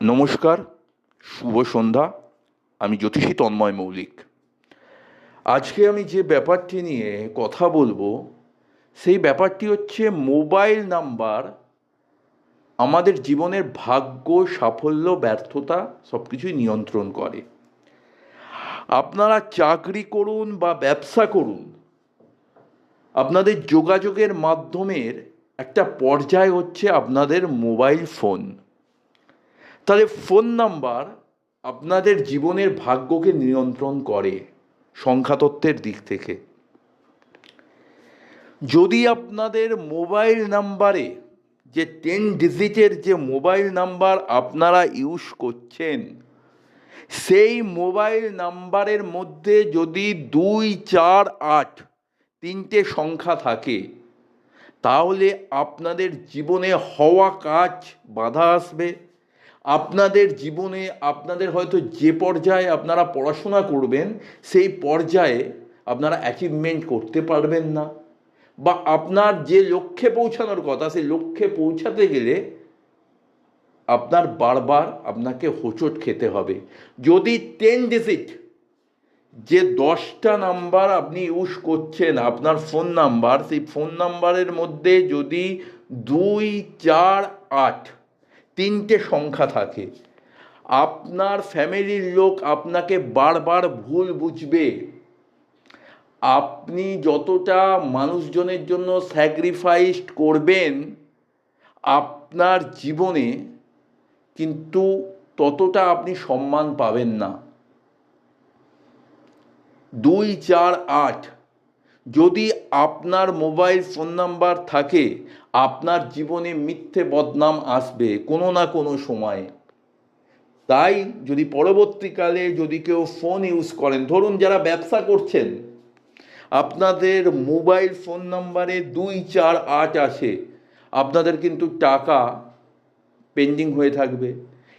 নমস্কার, শুভ সন্ধ্যা, আমি জ্যোতিষী তন্ময় মৌলিক। আজকে আমি যে ব্যাপারটি নিয়ে কথা বলব, সেই ব্যাপারটি হচ্ছে মোবাইল নাম্বার, আমাদের জীবনের ভাগ্য, সাফল্য, ব্যর্থতা সব কিছুই নিয়ন্ত্রণ করে। আপনারা চাকরি করুন বা ব্যবসা করুন, আপনাদের যোগাযোগের মাধ্যমের একটা পর্যায় হচ্ছে আপনাদের মোবাইল ফোন। তাহলে ফোন নাম্বার আপনাদের জীবনের ভাগ্যকে নিয়ন্ত্রণ করে সংখ্যাতত্ত্বের দিক থেকে। যদি আপনাদের মোবাইল নাম্বারে যে টেন ডিজিটের যে মোবাইল নাম্বার আপনারা ইউজ করছেন, সেই মোবাইল নাম্বারের মধ্যে যদি দুই, চার, আট তিনটে সংখ্যা থাকে, তাহলে আপনাদের জীবনে হওয়া কাজ বাধা আসবে। আপনাদের জীবনে আপনাদের হয়তো যে পর্যায়ে আপনারা পড়াশোনা করবেন, সেই পর্যায়ে আপনারা অ্যাচিভমেন্ট করতে পারবেন না। বা আপনার যে লক্ষ্যে পৌঁছানোর কথা, সেই লক্ষ্যে পৌঁছাতে গেলে আপনার বারবার আপনাকে হোঁচট খেতে হবে। যদি টেন ডিজিট যে দশটা নাম্বার আপনি ইউজ করছেন, আপনার ফোন নাম্বার সেই ফোন নাম্বারের মধ্যে যদি দুই, চার, আট তিনটে সংখ্যা থাকে। আপনার ফ্যামিলির লোক আপনাকে বারবার ভুল বুঝবে। আপনি যতটা মানুষজনের জন্য স্যাক্রিফাইস করবেন, আপনার জীবনে কিন্তু ততটা আপনি সম্মান পাবেন না। দুই চার আট যদি আপনার মোবাইল ফোন নাম্বার থাকে, আপনার জীবনে মিথ্যে বদনাম আসবে কোনো না কোনো সময়ে। তাই যদি পরবর্তীকালে যদি কেউ ফোন ইউজ করেন, ধরুন যারা ব্যবসা করছেন, আপনাদের মোবাইল ফোন নাম্বারে দুই চার আট আছে, আপনাদের কিন্তু টাকা পেন্ডিং হয়ে থাকবে।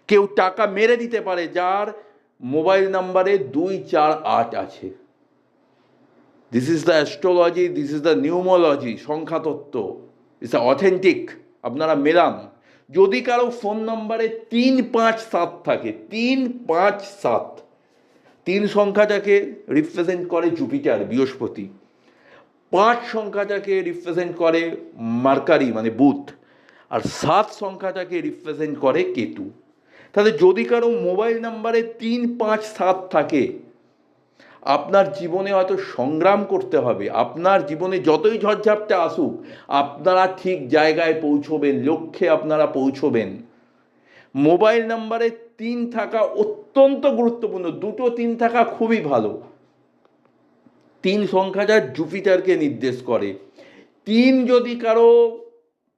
কেউ টাকা মেরে দিতে পারে যার মোবাইল নাম্বারে দুই চার আট আছে। This is the astrology this is the numerology সংখ্যাতত্ত্ব it's authentic আপনারা মেলান। যদি কারও ফোন নম্বরে তিন পাঁচ সাত থাকে, তিন পাঁচ সাত, তিন সংখ্যাটাকে রিপ্রেজেন্ট করে জুপিটার বৃহস্পতি। পাঁচ সংখ্যাটাকে রিপ্রেজেন্ট করে মার্কারি মানে বুথ আর সাত সংখ্যাটাকে রিপ্রেজেন্ট করে কেতু। তাহলে যদি কারও মোবাইল নাম্বারে তিন পাঁচ সাত থাকে আপনার জীবনে হয়তো সংগ্রাম করতে হবে, আপনার জীবনে যতই ঝড়ঝাপটা আসুক, আপনারা ঠিক জায়গায় পৌঁছবেন, লক্ষ্যে আপনারা পৌঁছবেন। মোবাইল নাম্বারে তিন থাকা অত্যন্ত গুরুত্বপূর্ণ, দুটো তিন থাকা খুবই ভালো। তিন সংখ্যাটা জুপিটারকে নির্দেশ করে। তিন যদি কারও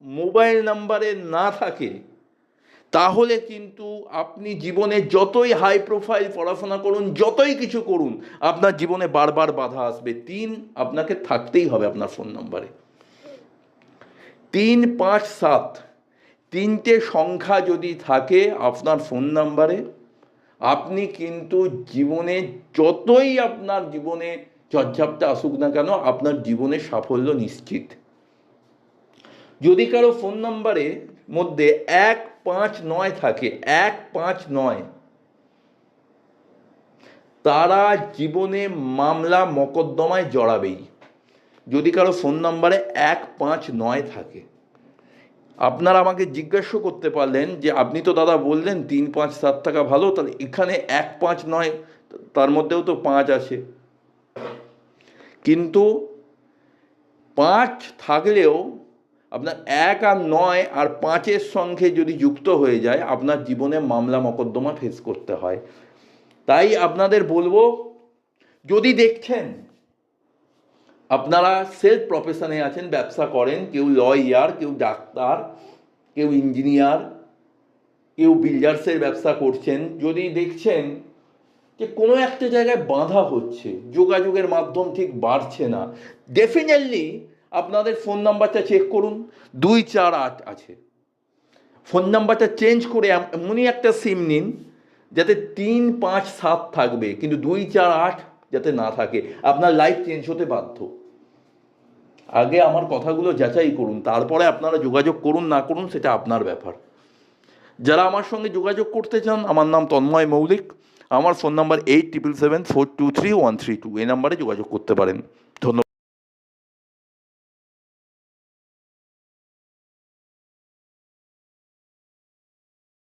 মোবাইল নাম্বারে না থাকে তাহলে কিন্তু আপনি জীবনে যতই হাই প্রোফাইল পড়াশোনা করুন, যতই কিছু করুন, আপনার জীবনে বারবার বাধা আসবে। তিন, আপনাকে থাকতেই হবে আপনার ফোন নম্বরে তিন, পাঁচ, সাত, তিনটে সংখ্যা যদি থাকে আপনার ফোন নাম্বারে আপনি কিন্তু জীবনে যতই আপনার জীবনে ঝড়ঝাপটা আসুক না কেন, আপনার জীবনে সাফল্য নিশ্চিত। যদি কারও ফোন নাম্বারে মধ্যে এক পাঁচ নয় থাকে, এক পাঁচ নয়। তারা জীবনে মামলা মকদ্দমায় জড়াবেই। যদি কারও ফোন নাম্বারে এক পাঁচ নয় থাকে। আপনারা আমাকে জিজ্ঞাসা করতে পারলেন যে, আপনি তো দাদা বললেন তিন পাঁচ সাত টাকা ভালো, তাহলে এখানে এক পাঁচ নয়, তার মধ্যেও তো পাঁচ আছে। কিন্তু পাঁচ থাকলেও আপনার এক আর নয় আর পাঁচের সঙ্গে যদি যুক্ত হয়ে যায়, আপনার জীবনে মামলা মকদ্দমা ফেস করতে হয়। তাই আপনাদের বলব, যদি দেখছেন আপনারা সেলফ প্রফেশনে আছেন, ব্যবসা করেন, কেউ লয়ার কেউ ডাক্তার, কেউ ইঞ্জিনিয়ার কেউ বিল্ডার্সের ব্যবসা করছেন, যদি দেখছেন যে কোনো একটা জায়গায় বাধা হচ্ছে, যোগাযোগের মাধ্যম ঠিক বাড়ছে না ডেফিনেটলি আপনাদের ফোন নাম্বারটা চেক করুন। দুই চার আট আছে। ফোন নাম্বারটা চেঞ্জ করে এমনই একটা সিম নিন, যাতে তিন পাঁচ সাত থাকবে, কিন্তু দুই চার আট যাতে না থাকে। আপনার লাইফ চেঞ্জ হতে বাধ্য। আগে আমার কথাগুলো যাচাই করুন, তারপরে আপনারা যোগাযোগ করুন, না করুন, সেটা আপনার ব্যাপার। যারা আমার সঙ্গে যোগাযোগ করতে চান, আমার নাম তন্ময় মৌলিক, আমার phone number eight triple seven four two three one three two এই নাম্বারে যোগাযোগ করতে পারেন। ধন্যবাদ।